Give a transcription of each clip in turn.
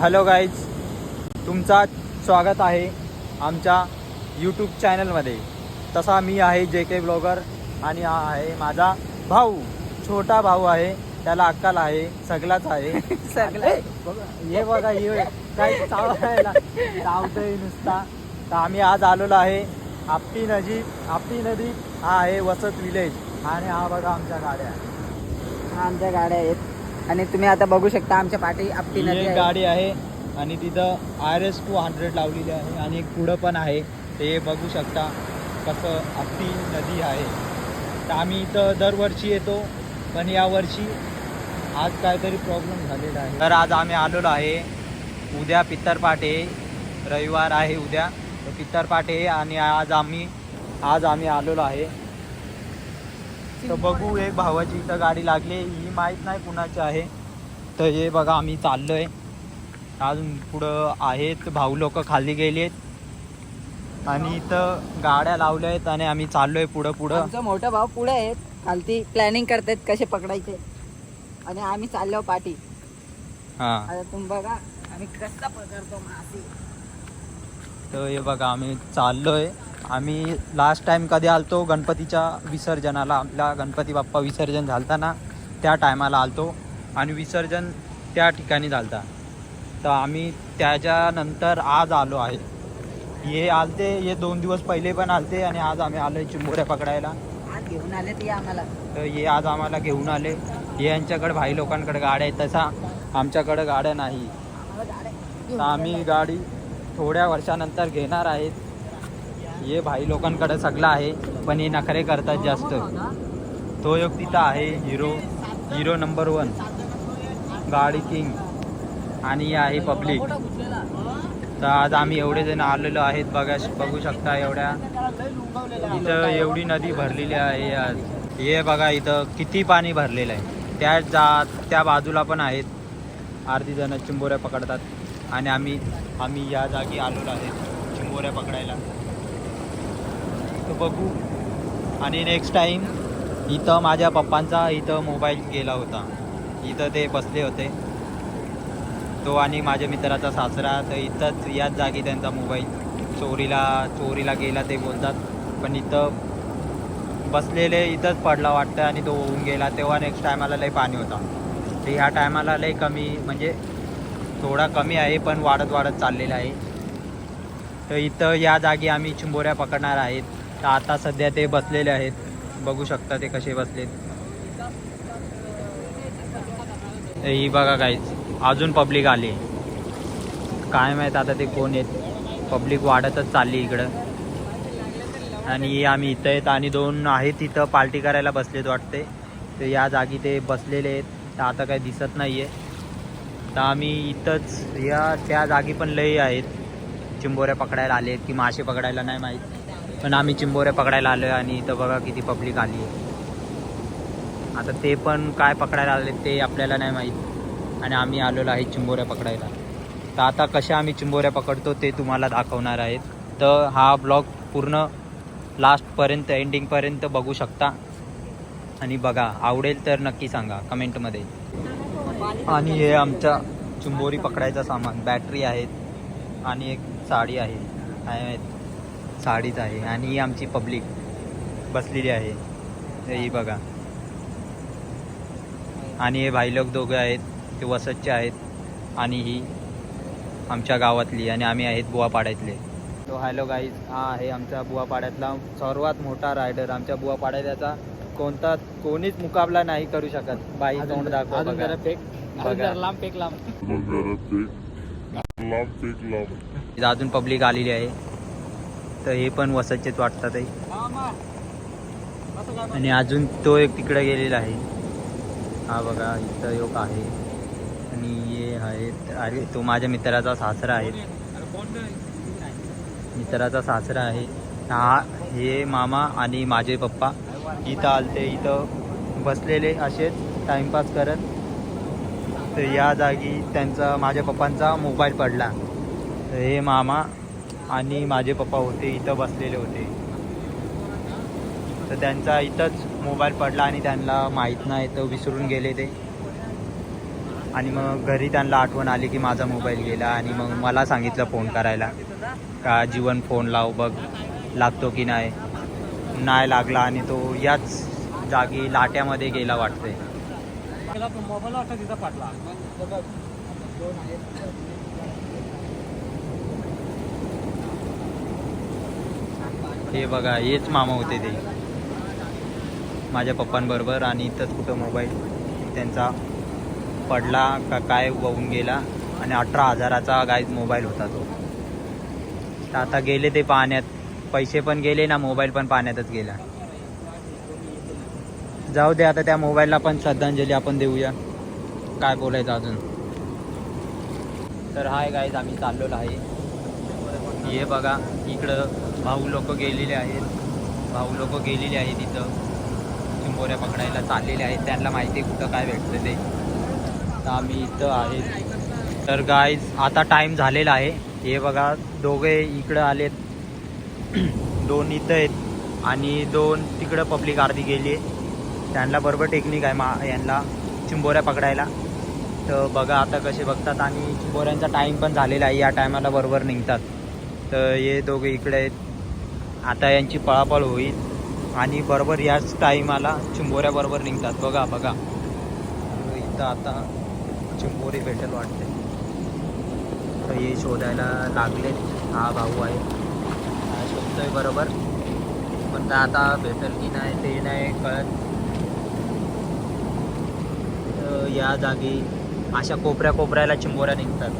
Hello guys तुमचा स्वागत आहे आमच्या यूट्यूब चॅनलमध्ये. तसा मी आहे जे के ब्लॉगर आणि हा आहे माझा भाऊ. छोटा भाऊ आहे त्याला अक्कल आहे सगळाच आहे. सगळं. हे बघा हे काय चावायला चावतंय नुसता. तर आम्ही आज आलेलो आहे आपटी नदी आपटी नदी. हा आहे वसत विलेज आणि हा बघा आमच्या गाड्या. आमच्या गाड्या आहेत. आणि तुम्ही आता बघू शकता आमच्या पाठी आपटी ही नदी एक आहे. गाडी आहे आणि तिथं आर एस टू हंड्रेड लावलेली आहे आणि एक पुढं पण आहे. ते बघू शकता कसं आपली नदी आहे. तर आम्ही इथं दरवर्षी येतो पण यावर्षी आज काहीतरी प्रॉब्लेम झालेला आहे. तर आज आम्ही आलेलो आहे उद्या पित्तरपाट रविवार आहे उद्या. तर पित्तरपाट आणि आज आम्ही आज आम्ही आलेलो आहे. तर बघू एक भावाची इथं गाडी लागली ही माहीत नाही कुणाची आहे. तर हे बघा आम्ही चाललोय. अजून पुढं आहेत. भाऊ लोक खाली गेलेत आणि इथं गाड्या लावल्या आहेत आणि आम्ही चाललोय पुढं पुढं. आमचा मोठा भाऊ पुढे आहेत खालती प्लॅनिंग करतायत कसे पकडायचे. आणि आम्ही चाललो पाठी. हा. तुम्ही बघा आम्ही कसा पकडतो मासे तर हे बघा आम्ही चाललोय. आम्ही लास्ट टाइम कधी आलतो गणपतीच्या विसर्जनाला. आपला गणपती बाप्पा विसर्जन झालता ना त्या टायमाला आलतो. आणि विसर्जन त्या ठिकाणी झालता. तर आम्ही त्याच्यानंतर आज आलो आहे. हे आलते हे दोन दिवस पहिले पण आलते आणि आज आम्ही आलोय चिंबोऱ्या पकडायला. घेऊन आले ते आम्हाला. तर हे आज आम्हाला घेऊन आले. हे यांच्याकडे भाई लोकांकडे गाड्या आहेत तसा. आमच्याकडे गाड्या नाही. तर आम्ही गाडी थोड्या वर्षानंतर घेणार आहेत. हे भाई लोकांकडे सगळं आहे पण हे नखरे करतात जास्त. तो एक तिथं आहे हिरो हिरो नंबर वन गाडी किंग आणि हे आहे पब्लिक तर आज आम्ही एवढे जण आलेलो आहेत बघा बघू शकता एवढ्या. इथं एवढी नदी भरलेली आहे आज. हे बघा इथं किती पाणी भरलेलं आहे. त्या जा त्या बाजूला पण आहेत. अर्धी जण चिंबोऱ्या पकडतात. आणि आम्ही आम्ही या जागी आलेलो आहेत चिंबोऱ्या पकडायला. बघू. आणि नेक्स्ट टाईम इथं माझ्या पप्पांचा इथं मोबाईल गेला होता. इथं ते बसले होते. तो आणि माझ्या मित्राचा सासरा तर इथंच याच जागी त्यांचा मोबाईल चोरीला चोरीला गेला ते बोलतात. पण इथं बसलेले इथंच पडला वाटतं आणि तो होऊन गेला. तेव्हा नेक्स्ट टायमाला लय पाणी होता. तर ह्या टायमाला लय कमी म्हणजे थोडा कमी आहे पण वाढत वाढत चाललेला आहे. तर इथं या जागी आम्ही चिंबोऱ्या पकडणार आहेत. तर आता सध्या ते बसलेले आहेत. बघू शकता ते कसे बसलेत. ही बघा काहीच अजून पब्लिक आली. काय माहीत आता ते कोण आहेत. पब्लिक वाढतच चालली इकडं. आणि आम्ही इथं आहेत आणि दोन आहेत तिथं पार्टी करायला बसलेत वाटते. तर या जागी ते बसलेले आहेत. तर आता काही दिसत नाही आहे तर आम्ही इथंच या त्या जागी पण लई आहेत. चिंबोऱ्या पकडायला आले आहेत की मासे पकडायला नाही माहीत. पण आम्ही चिंबोऱ्या पकडायला आलो आहे आणि इथं बघा किती पब्लिक आली आहे. आता ते पण काय पकडायला आले ते आपल्याला नाही माहीत. आणि आम्ही आलेलो आहे चिंबोऱ्या पकडायला. तर आता कशा आम्ही चिंबोऱ्या पकडतो ते तुम्हाला दाखवणार आहेत. तर हा ब्लॉग पूर्ण लास्टपर्यंत एंडिंगपर्यंत बघू शकता. आणि बघा आवडेल तर नक्की सांगा कमेंटमध्ये आणि हे आमच्या चिंबोरी पकडायचं सामान बॅटरी आहेत. आणि एक साडी आहे. काय माहीत साडीच आहे आणि ही आमची पब्लिक बसलेली आहे. ही बघा. आणि हे भाई लोक दोघे आहेत ते वसतचे आहेत आणि ही आमच्या गावातली आणि आम्ही आहेत बुवापाड्यातले. तो हॅलो गाईज हा आहे आमच्या बुवापाड्यातला सर्वात मोठा रायडर आमच्या बुवापाड्याचा कोणता कोणीच मुकाबला नाही करू शकत. बाई तोंड दाखवा बघा. बघा. लांब पेक लांब. अजून पब्लिक आलेली आहे. तर हे पण वसतचेच वाटतात आहे. आणि अजून तो एक तिकडे गेलेला आहे. हा बघा इथं एक आहे. आणि हे आहेत अरे तो माझ्या मित्राचा सासरा आहे. मित्राचा सासरा आहे. हा हे मामा आणि माझे पप्पा इथं आलते इथं बसलेले असेच टाइमपास करत. तर या जागी त्यांचा माझ्या पप्पांचा मोबाईल पडला. तर हे मामा आणि माझे पप्पा होते इथं बसलेले होते. तर त्यांचा इथंच मोबाईल पडला आणि त्यांना माहीत नाही तर विसरून गेले ते. आणि मग घरी त्यांना आठवण आली की माझा मोबाईल गेला आणि मग मला सांगितलं फोन करायला का जीवन फोन लाव बघ लागतो की नाही? नाही लागला आणि तो याच जागी लाट्यामध्ये गेला वाटते मोबाईल तिथं पाटला हे बघा हेच मामा होते ते. माझ्या पप्पांबरोबर आणि इथंच कुठं मोबाईल त्यांचा पडला का काय वाहून गेला आणि अठरा हजाराचा गाय मोबाईल होता तो. तर आता गेले ते पाण्यात. पैसे पण गेले ना मोबाईल पण पाण्यातच गेला. जाऊ दे आता त्या मोबाईलला पण श्रद्धांजली आपण देऊया. काय बोलायचं अजून? तर हाय गाईज आम्ही चाललेलो आहे. हे बघा इकडं भाऊ लोक गेलेले आहेत. भाऊ लोक गेलेले आहेत इथं. चिंबोऱ्या पकडायला चाललेले आहेत. त्यांना माहिती आहे कुठं काय भेटतं ते. तर आम्ही इथं आहे तर गाईज आता टाईम झालेला आहे. हे बघा दोघे इकडं आलेत. दोन इथं आहेत आणि दोन तिकडं पब्लिक अर्धी गेली आहे त्यांना बरोबर टेक्निक आहे मा यांना चिंबोऱ्या पकडायला. तर बघा आता कसे बघतात आणि चिंबोऱ्यांचा टाईम पण झालेला आहे. या टायमाला बरोबर निघतात. तर हे दोघे इकडे आहेत. आता यांची पळापळ होईल. आणि बरोबर याच टाईमाला चिंबोऱ्या बरोबर निघतात. बघा बघा. इथं आता चिंबोरी भेटेल वाटते. तर हे शोधायला लागले. हा भाऊ आहे. शोधतोय बरोबर. पण काय आता भेटेल की नाही ते नाही कळत. या जागी अशा कोपऱ्या कोपऱ्याला चिंबोऱ्या निघतात.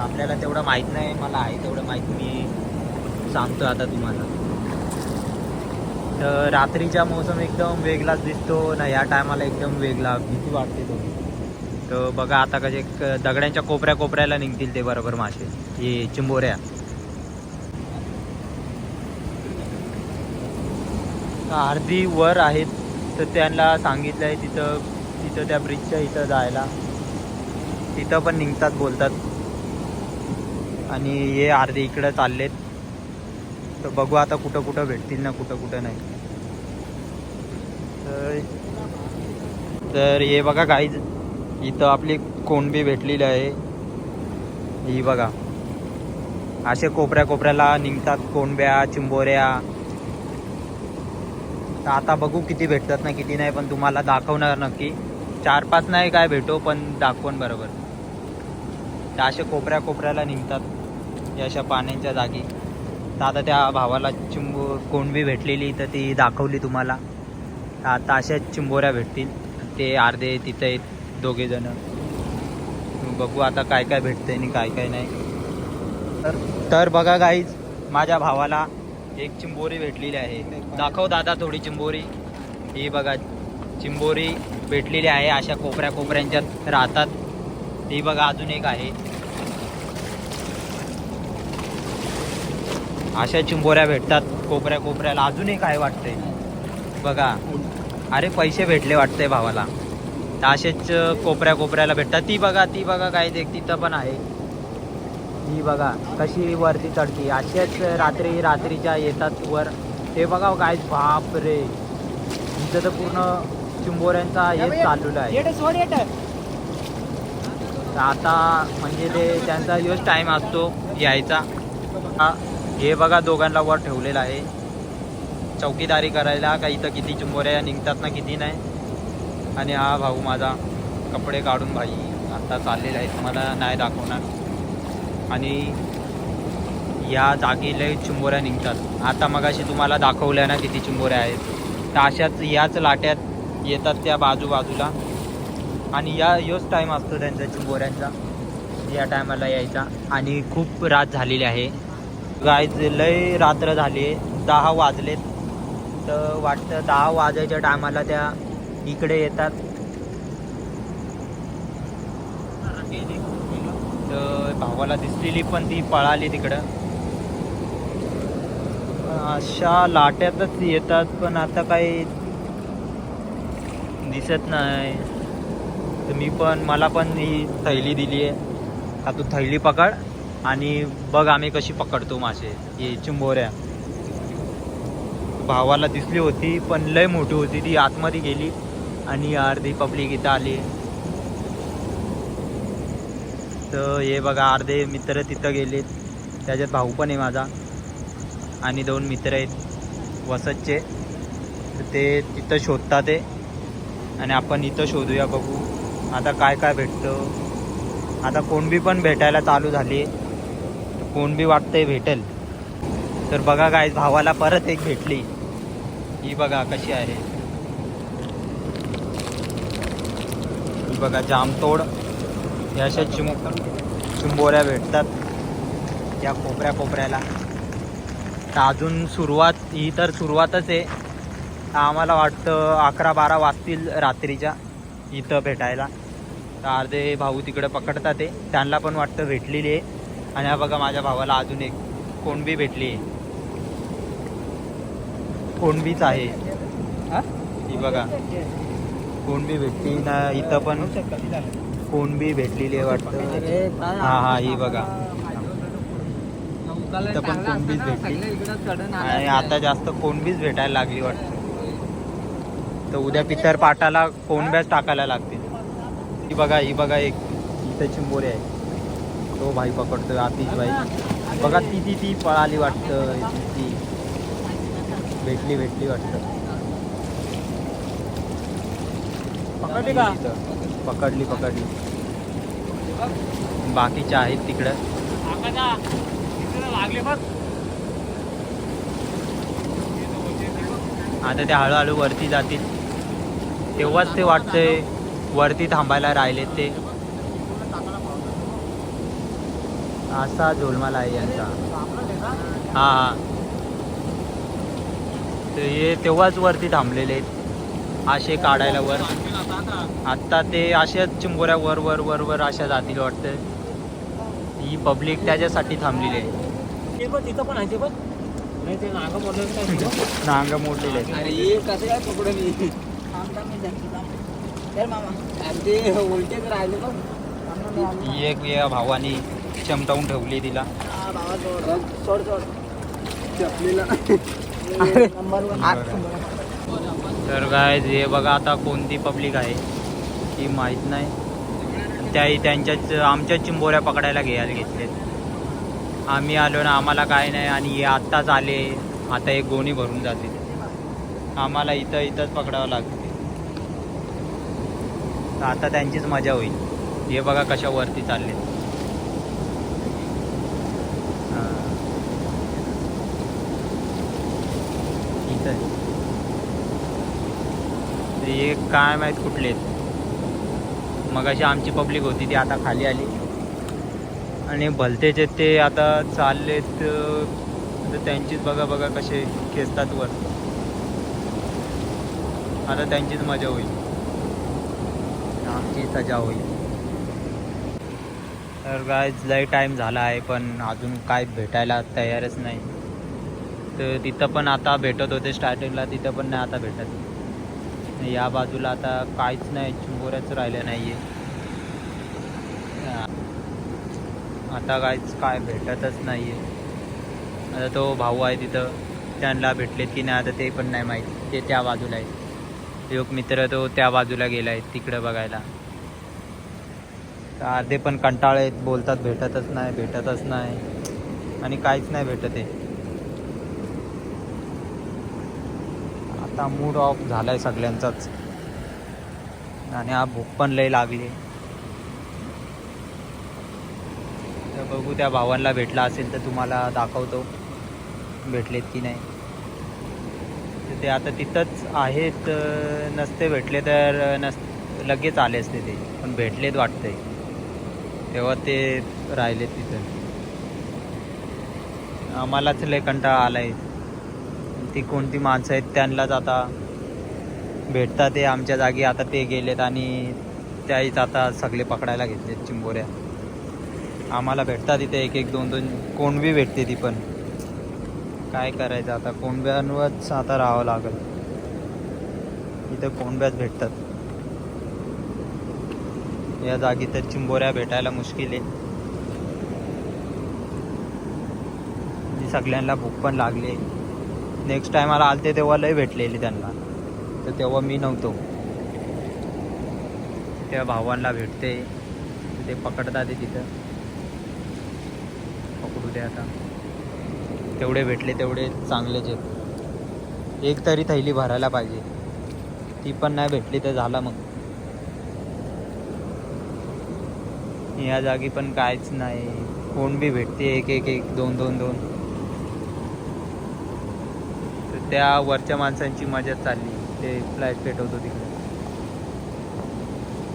आपल्याला तेवढं माहीत नाही मला आहे तेवढं माहीत. मी सांगतो आता तुम्हाला. तर रात्रीचा मोसम एकदम वेगळाच दिसतो ना या टायमाला एकदम वेगळा. भीती वाटते तो. तर बघा आता कसे दगड्यांच्या कोपऱ्या कोपऱ्याला निघतील ते बरोबर मासे. हे चिंबोऱ्या. अर्धी वर आहेत तर त्यांना सांगितलं आहे तिथं तिथं त्या ब्रिजच्या इथं जायला. तिथं पण निघतात बोलतात. आणि हे अर्धे इकडं चाललेत. तर बघू आता कुठं कुठं भेटतील ना कुठं कुठं नाही. तर तर हे बघा काही इथं आपली कोणबी भेटलेली आहे. ही बघा. असे कोपऱ्या कोपऱ्याला निघतात कोणब्या चिंबोऱ्या. तर आता बघू किती भेटतात ना किती नाही पण तुम्हाला दाखवणार नक्की. चार पाच नाही काय भेटो पण दाखवण बरोबर. त्या अशा कोपऱ्या कोपऱ्याला निघतात या अशा पाण्याच्या जागी. तर आता त्या भावाला चिंबो कोंडबी भेटलेली तर ती दाखवली तुम्हाला. तर आता अशाच चिंबोऱ्या भेटतील. ते अर्धे तिथं आहेत दोघे जण. बघू आता काय काय भेटतंय आणि काय काय नाही. तर तर बघा गाईज माझ्या भावाला एक चिंबोरी भेटलेली आहे. दाखव दादा थोडी चिंबोरी. ही बघा चिंबोरी भेटलेली आहे. अशा कोपऱ्या कोपऱ्यांच्यात राहतात. ही बघा अजून एक आहे. अशा चिंबोऱ्या भेटतात कोपऱ्या कोपऱ्याला अजून एक आहे वाटतंय? बघा. अरे पैसे भेटले वाटतंय भावाला. तर असेच कोपऱ्या कोपऱ्याला भेटतात. ती बघा ती बघा काय देख तिथं पण आहे. ही बघा कशी वरती चढती. अशाच रात्री रात्रीच्या येतात वर. ते बघा काय बाप रे इथं तर पूर्ण चिंबोऱ्यांचा हे चाललेलं आहे. आता म्हणजे ते त्यांचा योच टाईम असतो यायचा. हे बघा दोघांना वर ठेवलेलं आहे. चौकीदारी करायला का इथं किती चिंबोऱ्या निघतात ना किती नाही. आणि हा भाऊ माझा कपडे काढून भाई आता चाललेला आहे तुम्हाला नाही दाखवणार. आणि या जागेला लय चिंबोऱ्या निघतात. आता मगाशी तुम्हाला दाखवल्या ना किती चिंबोऱ्या आहेत. तर अशाच याच लाट्यात येतात त्या बाजूबाजूला. आणि या योच टाईम असतो त्यांचा चिंबोऱ्यांचा. या टायमाला यायचा. आणि खूप रात झालेली आहे. गायज लय रात्र झाली आहे. दहा वाजलेत. तर वाटतं दहा वाजायच्या टायमाला त्या इकडे येतात. तर भावाला दिसलेली पण ती पळाली तिकडं. अशा लाट्यातच येतात पण आता काही दिसत नाही. तर मी पण मला पण ही थैली दिली आहे. हा तू थैली पकड. आणि बघ आम्ही कशी पकडतो मासे हे चिंबोऱ्या. भावाला दिसली होती पण लय मोठी होती ती आतमध्ये गेली आणि अर्धी पब्लिक इथं आली. तर हे बघा अर्धे मित्र तिथं गेलेत. त्याच्यात भाऊ पण आहे माझा आणि दोन मित्र आहेत वसतचे. ते तिथं शोधतात ते. आणि आपण इथं शोधूया बघू. आता काय काय भेटतं? आता कोणबी पण भेटायला चालू झाली कोण बी वाटतंय भेटेल. तर बघा काय भावाला परत एक भेटली. ही बघा कशी आहे. ही बघा जामतोड. या अशा चिम चिंबोऱ्या भेटतात. या कोपऱ्या कोपऱ्याला. तर अजून सुरुवात ही तर सुरुवातच आहे. तर आम्हाला वाटतं अकरा बारा वाजतील रात्रीच्या इथं भेटायला. तर अर्धे भाऊ तिकडे पकडतात ते. त्यांना पण वाटतं भेटलेली आहे. आणि हा बघा माझ्या भावाला अजून एक कोणबी भेटली कोणबीच आहे. ही? बघा. कोणबी भेटली ना इथं पण कोणबी भेटलेली आहे वाटतं. हा हा ही बघा. इथं पण कोणबीच भेटली. आणि आता जास्त कोणबीच भेटायला लागली वाटतं. तर उद्या पितर पाटाला कोणब्याच टाकायला लागतील. ही बघा ही बघा एक इथं चिंबोरी आहे. तो भाई पकडतोय आतिश भाई. बघा ती ती ती पळाली वाटतं. ती भेटली भेटली वाटतं. पकडली का. पकडली पकडली. बाकीच्या आहेत तिकडं. आता ते हळूहळू वरती जातील. तेव्हाच ते वाटतंय वरती थांबायला राहिलेत ते. असा झोलमाल आहे यांचा. हा हा. तर हे तेव्हाच वरती थांबलेले आहेत. आशे काढायला वर. आत्ता ते अशाच चिंबोऱ्या वर वर वर वर अशा जातील वाटतं. ही पब्लिक त्याच्यासाठी थांबलेली आहे. ते पण तिथं पण आहे ते पण? नाही ते नागं बोलले काय तिथं? नांग मोडलेले आहेत. अरे ये कसं काय पकडून मी? चल मामा अरे ते उलटेच राहिले बघ थांब ना मामा. ही एक या भावानी चमटावून ठेवली तिला. तर काय हे बघा आता कोणती पब्लिक आहे ती माहीत नाही. त्याही त्यांच्याच आमच्याच चिंबोऱ्या पकडायला घ्यायला घेतलेत. आम्ही आलो ना आम्हाला काय नाही आणि हे आत्ताच आले. आता एक गोणी भरून जाते. आम्हाला इथं इथंच पकडावं लागते. तर आता त्यांचीच मजा होईल. हे बघा कशा वरती चालले इथं ते हे काय माहीत कुठले मग अशी आमची पब्लिक होती ती आता खाली आली. आणि भलतेचे ते आता चाललेत तर त्यांचीच बघा बघा कसे खेचतात वर. आता त्यांचीच मजा होईल. आमची सजा होईल. तर काय लय टाईम झाला आहे पण अजून काय भेटायला तयारच नाही. तर तिथं पण आता भेटत होते स्टार्टिंगला तिथं पण नाही आता भेटत. या बाजूला आता काहीच नाही चिंबोऱ्याच राहिलं नाही आहे आता काहीच काय भेटतच नाही आहे आता तो भाऊ आहे तिथं त्यांना भेटलेत की नाही आता ते पण नाही माहीत. ते त्या बाजूला आहे एक मित्र तो त्या बाजूला गेला आहे तिकडं बघायला. तर अर्धे पण कंटाळे आहेत बोलतात भेटतच नाही भेटतच नाही. आणि काहीच नाही भेटत आहे. आता मूड ऑफ झाला आहे सगळ्यांचाच. आणि हा भूक पण लय लागली. तर बघू त्या भावांना भेटला असेल तर तुम्हाला दाखवतो. भेटलेत की नाही. तर ते आता तिथंच आहेत नसते भेटले तर नस लगेच आले असते ते. पण भेटलेत वाटतंय. तेव्हा ते राहिलेत तिथं. आम्हालाच लय कंटाळा आला आहे ती कोणती माणसं आहेत त्यांनाच आता भेटतात ते आमच्या जागी. आता ते गेलेत आणि त्याहीच आता सगळे पकडायला घेतलेत चिंबोऱ्या. आम्हाला भेटतात इथे एक एक दोन दोन. कोणबी भेटते ती पण. काय करायचं आता? कोणब्यांवरच आता राहावं लागेल. इथं कोणब्याच भेटतात. या जागी तर चिंबोऱ्या भेटायला मुश्किल आहे. सगळ्यांना भूक पण लागली नेक्स्ट टायमाला आलते तेव्हा लय भेटलेली त्यांना. तर तेव्हा मी नव्हतो. त्या भावांना भेटते. ते पकडतात ते तिथं. पकडू दे आता. तेवढे भेटले तेवढे चांगलेच आहेत एक तरी थैली भरायला पाहिजे. ती पण नाही भेटली तर झाला मग. या जागी पण काहीच नाही. कोण बी भेटते एक एक एक दोन दोन दोन. त्या वरच्या माणसांची मजा चालली. ते फ्लॅश पेटवतो तिकडे.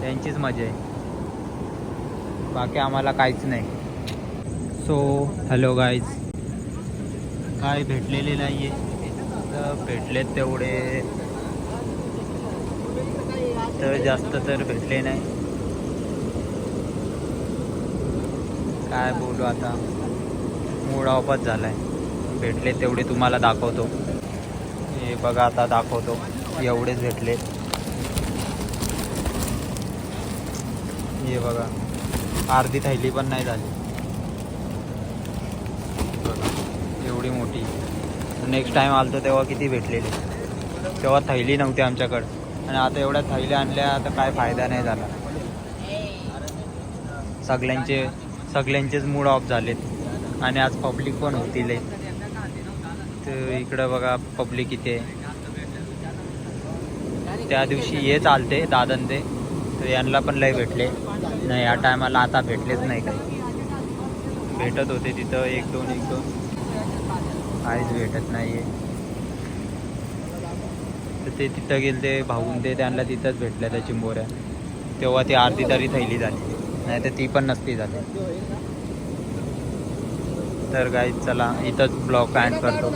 त्यांचीच मजा आहे. बाकी आम्हाला काहीच नाही. सो हॅलो गाईज काय भेटलेले नाही आहे तर भेटलेत तेवढे. तर जास्त तर भेटले नाही. काय बोलू आता. मूड ऑफच आहे भेटले तेवढे तुम्हाला दाखवतो. हे बघा आता दाखवतो. एवढेच भेटले हे बघा. अर्धी थैली पण नाही झाली. एवढी मोठी. नेक्स्ट टाइम आलतो तेव्हा किती भेटलेले. तेव्हा थैली नव्हती आमच्याकडं. आणि आता एवढ्या थैल्या आणल्या आता काय फायदा नाही झाला. सगळ्यांचे सगळ्यांचेच मूड ऑफ झालेत. आणि आज पब्लिक पण होतील. तर इकडं बघा पब्लिक इथे. त्या दिवशी हे चालते दादन ते. तर यांना पण लय भेटले. नाही या टायमाला आता भेटलेच नाही काही. भेटत होते तिथं एक दोन एक दोन. काहीच भेटत नाहीये. तर ते तिथं गेले ते भाऊन ते त्यांना तिथंच भेटल्या त्या चिंबोऱ्या. तेव्हा ती आरती तरी थैली झाली. नाही तर ती पण नसती झाली. तर गाईज चला इथंच ब्लॉक एंड करतो.